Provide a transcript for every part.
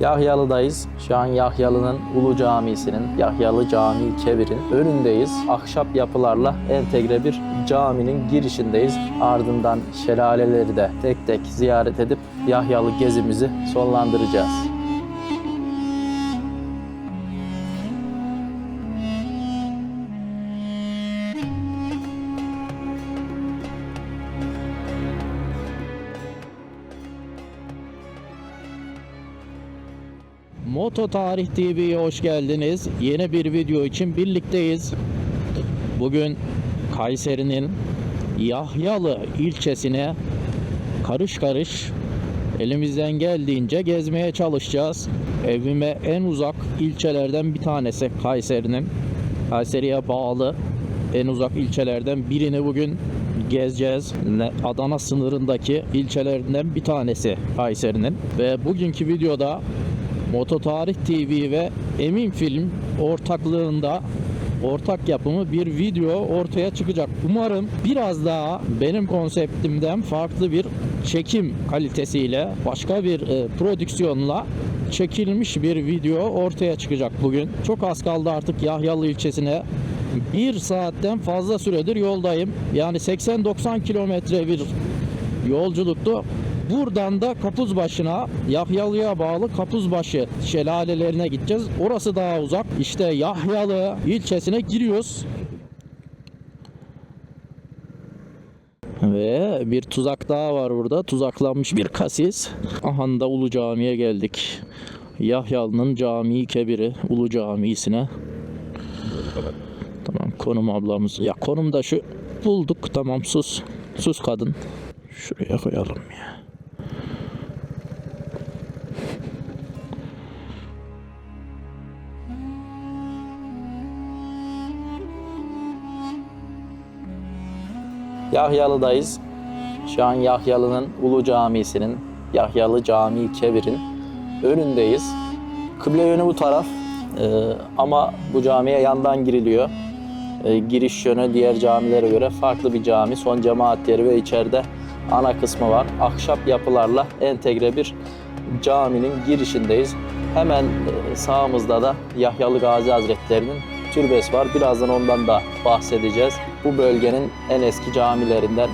Yahyalı'dayız. Şu an Yahyalı'nın Ulu Camisi'nin, Yahyalı Camii Kebir'in önündeyiz. Ahşap yapılarla entegre bir caminin girişindeyiz. Ardından şelaleleri de tek tek ziyaret edip Yahyalı gezimizi sonlandıracağız. Moto Tarih TV'ye hoş geldiniz. Yeni bir video için birlikteyiz. Bugün Kayseri'nin Yahyalı ilçesine karış karış elimizden geldiğince gezmeye çalışacağız. Evime en uzak ilçelerden bir tanesi Kayseri'nin. Kayseri'ye bağlı en uzak ilçelerden birini bugün gezeceğiz. Adana sınırındaki ilçelerinden bir tanesi Kayseri'nin. Ve bugünkü videoda Moto Tarih TV ve Emin Film ortaklığında ortak yapımı bir video ortaya çıkacak. Umarım biraz daha benim konseptimden farklı bir çekim kalitesiyle başka bir e, prodüksiyonla çekilmiş bir video ortaya çıkacak bugün. Çok az kaldı artık Yahyalı ilçesine. Bir saatten fazla süredir yoldayım. Yani 80-90 kilometre bir yolculuktu. Buradan da Kapuzbaşı'na, Yahyalı'ya bağlı Kapuzbaşı şelalelerine gideceğiz. Orası daha uzak. İşte Yahyalı ilçesine giriyoruz. Ve bir tuzak daha var burada. Tuzaklanmış bir kasis. Aha da Ulu Cami'ye geldik. Yahyalı'nın Camii Kebiri Ulu Camii'sine. Tamam konum ablamız. Ya konum da şu bulduk. Tamam sus. Sus kadın. Şuraya koyalım ya. Yahyalı'dayız. Şu an Yahyalı'nın Ulu Camisi'nin, Yahyalı Camii Kebir'in önündeyiz. Kıble yönü bu taraf Ee, ama bu camiye yandan giriliyor. Ee, giriş yönü diğer camilere göre farklı bir cami. Son cemaat yeri ve içeride ana kısmı var. Ahşap yapılarla entegre bir caminin girişindeyiz. Hemen e, sağımızda da Yahyalı Gazi Hazretleri'nin türbesi var. Birazdan ondan da bahsedeceğiz. Bu bölgenin en eski camilerinden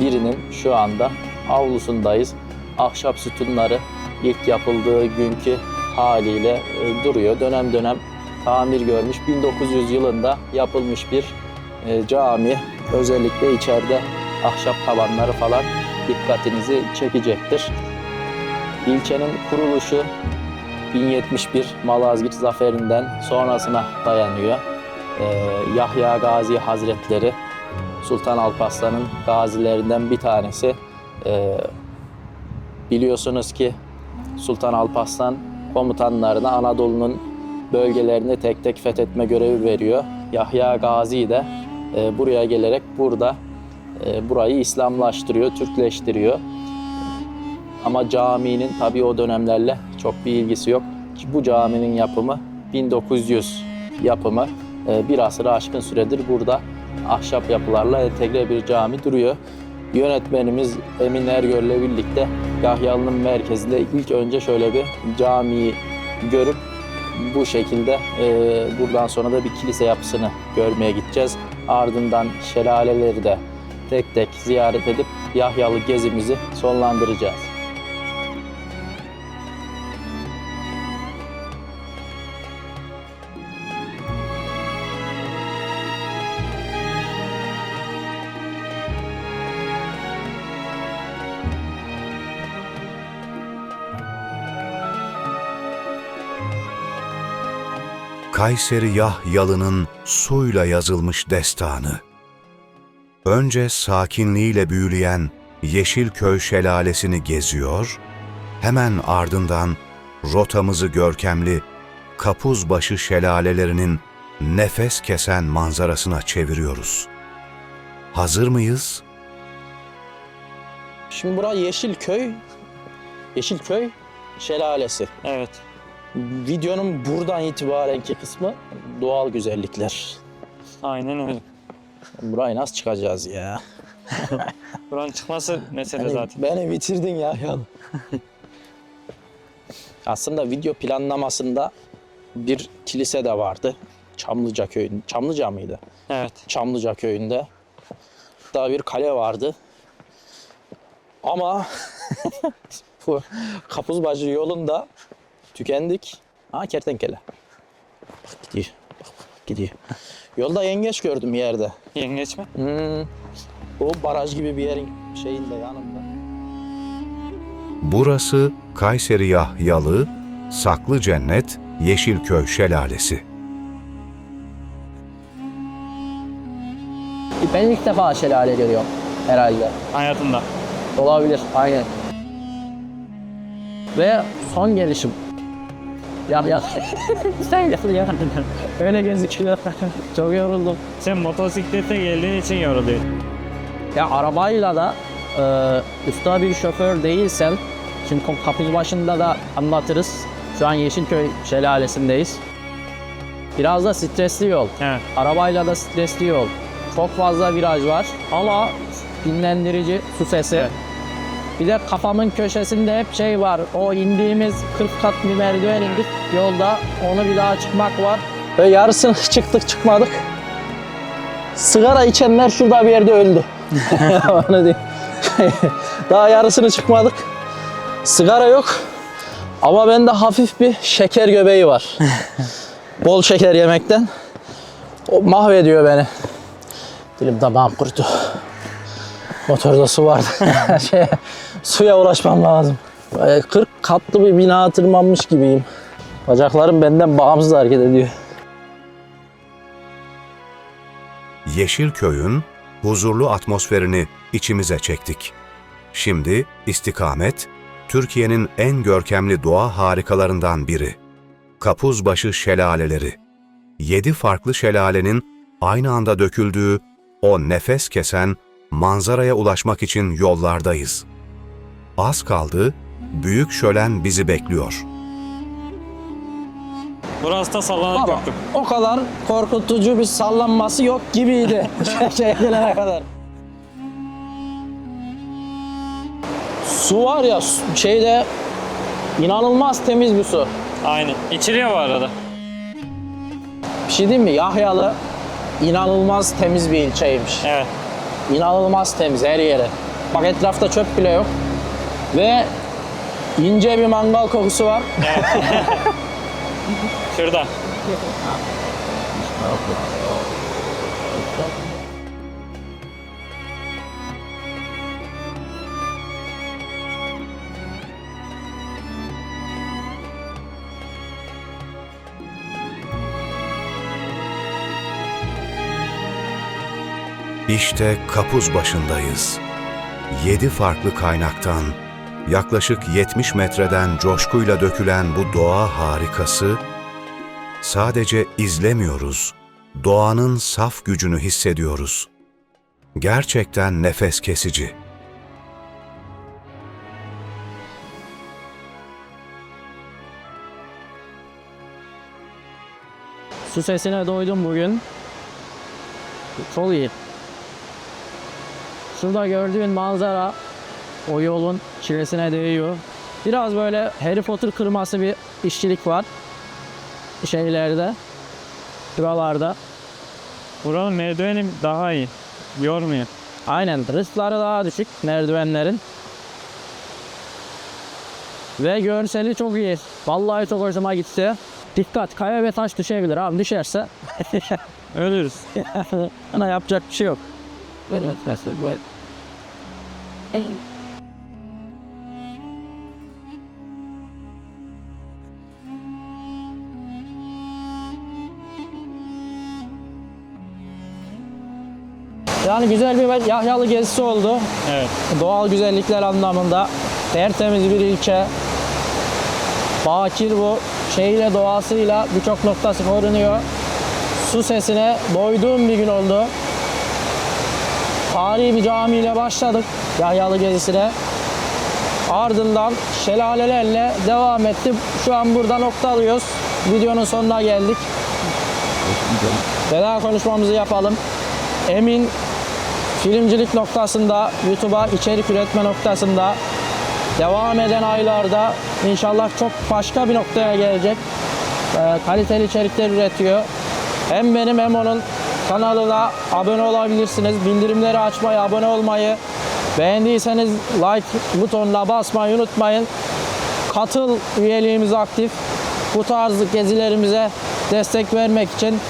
birinin şu anda avlusundayız. Ahşap sütunları ilk yapıldığı günkü haliyle e, duruyor. Dönem dönem tamir görmüş. 1900 yılında yapılmış bir e, cami. Özellikle içeride ahşap tavanları falan dikkatinizi çekecektir. İlçenin kuruluşu 1071 Malazgirt Zaferi'nden sonrasına dayanıyor. Ee, Yahya Gazi Hazretleri Sultan Alparslan'ın gazilerinden bir tanesi. Ee, biliyorsunuz ki Sultan Alparslan komutanlarına Anadolu'nun bölgelerini tek tek fethetme görevi veriyor. Yahya Gazi de e, buraya gelerek burada e, burayı İslamlaştırıyor, Türkleştiriyor. Ama caminin tabii o dönemlerle çok bir ilgisi yok. Ki bu caminin yapımı 1900 yapımı. Ee, Bir asırı aşkın süredir burada ahşap yapılarla entegre bir cami duruyor. Yönetmenimiz Emin Ergör'le birlikte Yahyalı'nın merkezinde ilk önce şöyle bir camiyi görüp bu şekilde e, buradan sonra da bir kilise yapısını görmeye gideceğiz. Ardından şelaleleri de tek tek ziyaret edip Yahyalı gezimizi sonlandıracağız. Kayseri Yahyalı'nın suyla yazılmış destanı. Önce sakinliğiyle büyüleyen Yeşilköy Şelalesi'ni geziyor, hemen ardından rotamızı görkemli Kapuzbaşı şelalelerinin nefes kesen manzarasına çeviriyoruz. Hazır mıyız? Şimdi burası Yeşilköy. Yeşilköy Şelalesi. Evet. Videonun buradan itibarenki kısmı doğal güzellikler. Aynen öyle. Burayı nasıl çıkacağız ya? Buranın çıkması mesele Beni, zaten. beni bitirdin ya. ya. Aslında video planlamasında bir kilise de vardı. Çamlıca köyün, Çamlıca mıydı? Evet. Çamlıca köyünde. Daha bir kale vardı. Ama bu Kapuzbacı yolunda tükendik. Ha kertenkele. Bak gidiyor. Bak gidiyor. Yolda yengeç gördüm yerde. Yengeç mi? Hmm. O baraj gibi bir yerin şeyinde yanında. Burası Kayseri Yahyalı, Saklı Cennet, Yeşilköy Şelalesi. Ben ilk defa şelale görüyorum herhalde. Hayatında. Olabilir, aynen. Ve son gelişim. Yap yap. Sen yap ya. Öyle gözüküyor. Çok yoruldum. Sen motosiklete geldiğin için yoruluyorsun. Ya arabayla da e, usta bir şoför değilsen, şimdi kapı başında da anlatırız. Şu an Yeşilköy şelalesindeyiz. Biraz da stresli yol. Evet. Arabayla da stresli yol. Çok fazla viraj var ama dinlendirici su sesi. Evet. Bir de kafamın köşesinde hep şey var. O indiğimiz 40 kat bir merdiven indik yolda. Onu bir daha çıkmak var. Ve yarısını çıktık çıkmadık. Sigara içenler şurada bir yerde öldü. Daha yarısını çıkmadık. Sigara yok. Ama bende hafif bir şeker göbeği var. Bol şeker yemekten. O mahvediyor beni. Dilim damağım kurudu. Motorda su vardı. şey, suya uğraşmam lazım. Böyle 40 katlı bir bina tırmanmış gibiyim. Bacaklarım benden bağımsız hareket ediyor. Yeşilköy'ün huzurlu atmosferini içimize çektik. Şimdi istikamet, Türkiye'nin en görkemli doğa harikalarından biri. Kapuzbaşı Şelaleleri. Yedi farklı şelalenin aynı anda döküldüğü o nefes kesen manzaraya ulaşmak için yollardayız. Az kaldı, büyük şölen bizi bekliyor. Burası da sallanıp Ama yoktuk. o kadar korkutucu bir sallanması yok gibiydi. Şeye gelene kadar. Su var ya şeyde inanılmaz temiz bir su. Aynen. İçiliyor bu arada. Bir şey diyeyim mi? Yahyalı inanılmaz temiz bir ilçeymiş. Evet. İnanılmaz temiz her yere. Bak etrafta çöp bile yok. Ve ince bir mangal kokusu var. Şurada. İşte kapuz başındayız. Yedi farklı kaynaktan, yaklaşık 70 metreden coşkuyla dökülen bu doğa harikası, sadece izlemiyoruz, doğanın saf gücünü hissediyoruz. Gerçekten nefes kesici. Su sesine doydum bugün. Çok iyi. Şurada gördüğün manzara o yolun çilesine değiyor. Biraz böyle Harry Potter kırması bir işçilik var. Şeylerde. Şuralarda. Buranın merdiveni daha iyi. Yormuyor. Aynen rıfları daha düşük merdivenlerin. Ve görseli çok iyi. Vallahi çok hoşuma gitti. Dikkat kaya ve taş düşebilir abi düşerse Ölürüz. Ana yapacak bir şey yok. Yani güzel bir Yahyalı gezisi oldu. Evet. Doğal güzellikler anlamında tertemiz bir ilçe. Bakir bu şeyle doğasıyla birçok noktası korunuyor. Su sesine doyduğum bir gün oldu. Tarihi bir camiyle başladık Yahyalı gezisine. Ardından şelalelerle devam etti. Şu an burada nokta alıyoruz. Videonun sonuna geldik. Veda konuşmamızı yapalım. Emin filmcilik noktasında, YouTube'a içerik üretme noktasında devam eden aylarda inşallah çok başka bir noktaya gelecek. Ee, kaliteli içerikler üretiyor. Hem benim hem onun kanalına abone olabilirsiniz. Bildirimleri açmayı, abone olmayı, beğendiyseniz like butonuna basmayı unutmayın. Katıl üyeliğimiz aktif. Bu tarz gezilerimize destek vermek için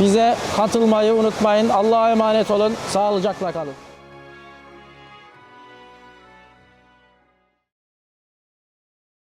bize katılmayı unutmayın. Allah'a emanet olun. Sağlıcakla kalın.